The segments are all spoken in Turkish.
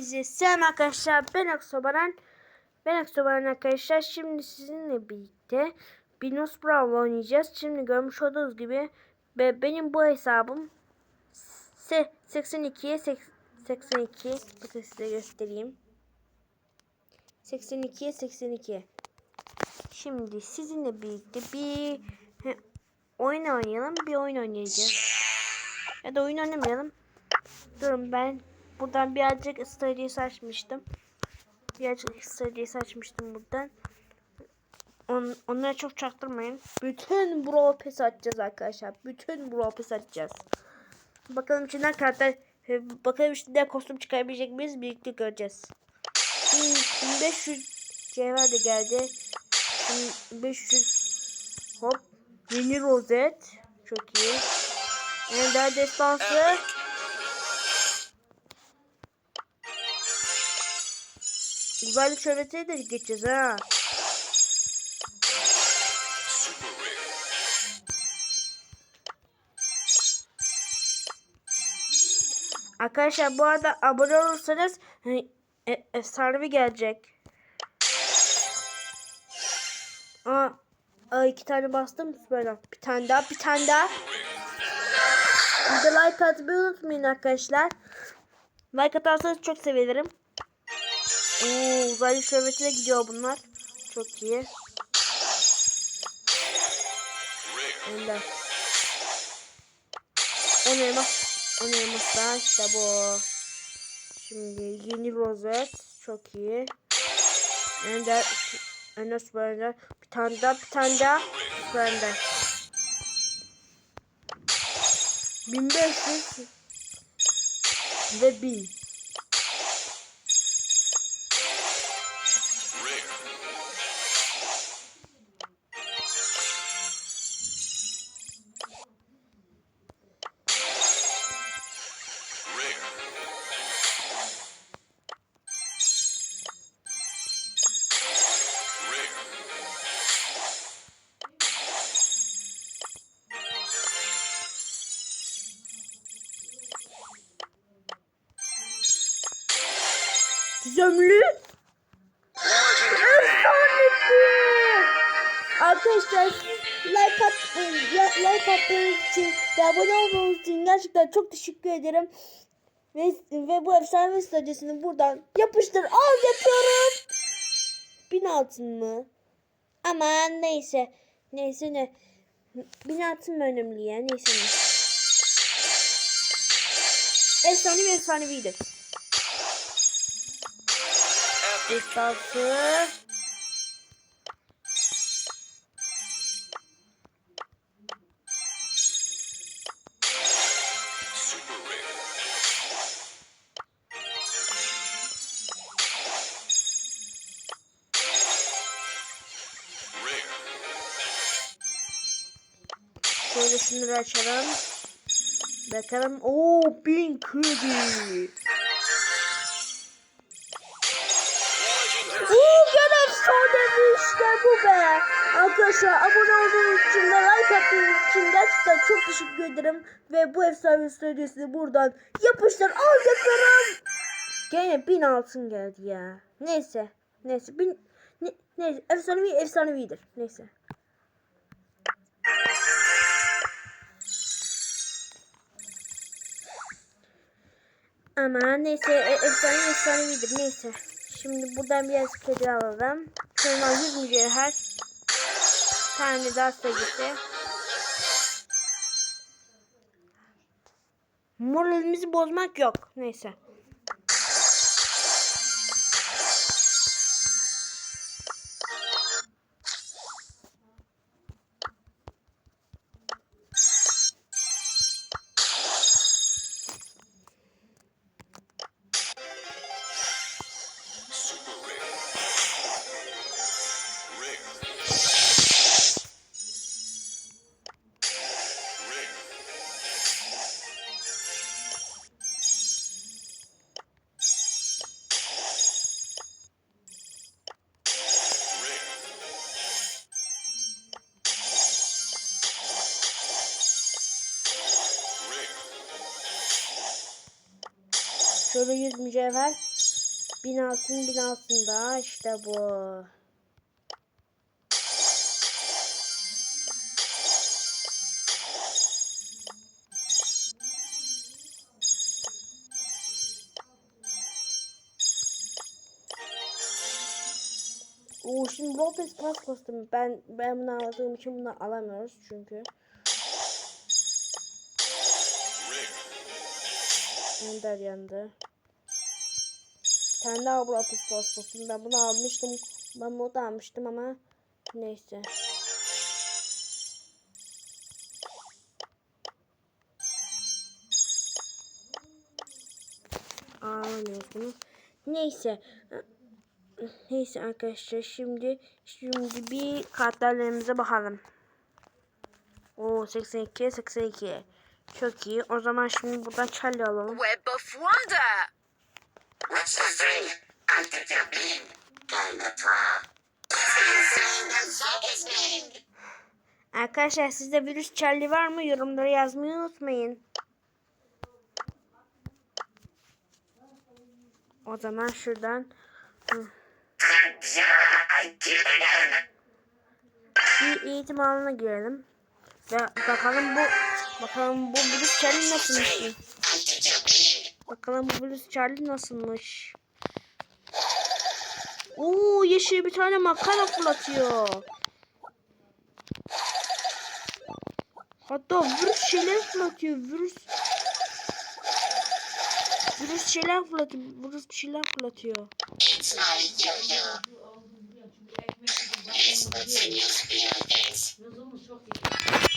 Bizi selam arkadaşlar. Ben Aksobaran Ben Aksobaran arkadaşlar. Şimdi sizinle birlikte Binos Brawl oynayacağız. Şimdi görmüş olduğunuz gibi ve benim bu hesabım se 82'ye 82 bakın size göstereyim. 82'ye 82 Şimdi sizinle birlikte bir oyun oynayalım bir oyun oynayacağız. Ya da oyun oynamayalım. Durun ben buradan birazcık Stadius'u açmıştım. Birazcık Stadius'u açmıştım buradan. On, onlara çok çaktırmayın. Bütün Brawl Pass açacağız arkadaşlar. Bütün Brawl Pass açacağız. Bakalım içinden karakter e, bakalım içinden kostüm çıkarabilecek miyiz? Birlikte göreceğiz. 1500 cevher de geldi. 1500 hop yeni rozet çok iyi. Ender destansı Uzaylı şöhretiye de geçeceğiz ha. Arkadaşlar bu arada abone olursanız e, efsanevi gelecek. Aa, aa, iki tane bastım böyle. Bir tane daha, bir tane daha. Bir de like atmayı unutmayın arkadaşlar. Like atarsanız çok sevinirim. Oo, uzaylı şöbetine gidiyor bunlar. Çok iyi. Ender. 10 elmas. 10 elmas daha işte bu. Şimdi yeni rozet. Çok iyi. Ender. Ender Ender. Bir tane daha bir tane daha. Ender. 1500 ve 1000. Zömlü. Efsanesi. Arkadaşlar like at, like attığınız için ve abone olmanız için gerçekten çok teşekkür ederim. Ve, ve bu efsane stadiyasını buradan yapıştır al yapıyorum. Bin altın mı? Aman neyse. Neyse ne. Bin altın mı önemli ya? Neyse ne. Efsane ve efsaneviydi. Destansı. Şöyle şunları açalım. Bakalım. Oo, bin kredi. Bu be. Arkadaşlar abone olduğunuz için ve like attığınız için gerçekten çok teşekkür ederim. Ve bu efsane stüdyosunu buradan yapıştır al yaparım. Gene bin altın geldi ya. Neyse. Neyse. Bin, ne, neyse. Efsanevi efsanevidir. Neyse. Ama neyse e, efsane efsanevidir neyse. Şimdi buradan biraz kedi alalım. Sonra 100 mücevher. tane daha sevgisi. Moralimizi bozmak yok. Neyse. Şöyle 100 mücevher. Bin altın bin altın daha işte bu. Oo şimdi Lopez pas kostümü. Ben ben bunu aldığım için bunu alamıyoruz çünkü. Ender yandı. Bir tane daha Lopez pas kostümü. Ben bunu almıştım. Ben bunu da almıştım ama neyse. Alamıyoruz. Neyse. Neyse arkadaşlar şimdi şimdi bir kartlarımıza bakalım. O 82 82. Çok iyi. O zaman şimdi buradan Charlie alalım. Web of Wonder. What's the thing? Antitabin. Galata. Zagesming. Arkadaşlar sizde virüs Charlie var mı? Yorumlara yazmayı unutmayın. O zaman şuradan bir eğitim alanına girelim. Ve bakalım bu bakalım bu virüs Charlie nasılmış? Bakalım bu virüs Charlie nasılmış? Oo yeşil bir tane makara fırlatıyor. Hatta virüs şeyler fırlatıyor. Virüs virüs şeyler fırlatıyor. Virüs bir şeyler fırlatıyor. It's yo-yo.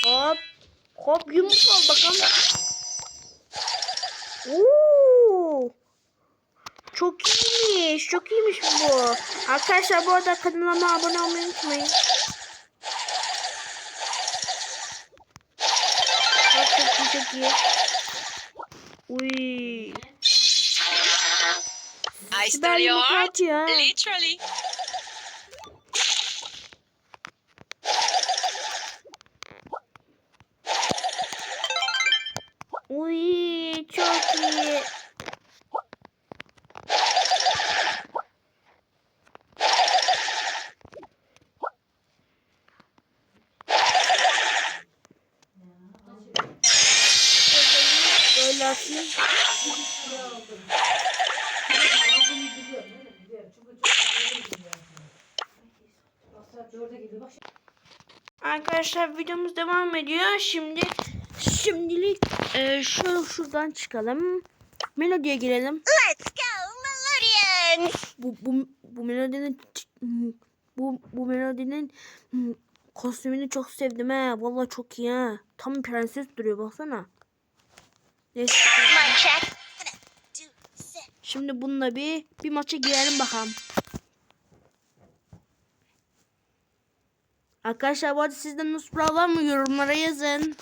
Hop. Hop yumruk al bakalım. Oo. Çok iyiymiş. Çok iyiymiş bu. Arkadaşlar bu arada kanalıma abone olmayı unutmayın. Bak çok iyi çok iyi. Uy. I Süper stole your yumruk heart. atıyor. ha. Literally. Uy çok iyi. Böyle atayım. Arkadaşlar videomuz devam ediyor. Şimdi şimdilik e, şu şuradan çıkalım. Melodiye girelim. Let's go, Melodian. Bu bu bu melodinin bu bu melodinin hmm, kostümünü çok sevdim ha. Vallahi çok iyi ha. Tam prenses duruyor baksana. Neyse. Şimdi bununla bir bir maça girelim bakalım. Arkadaşlar bu arada sizden Nusra mı yorumlara yazın.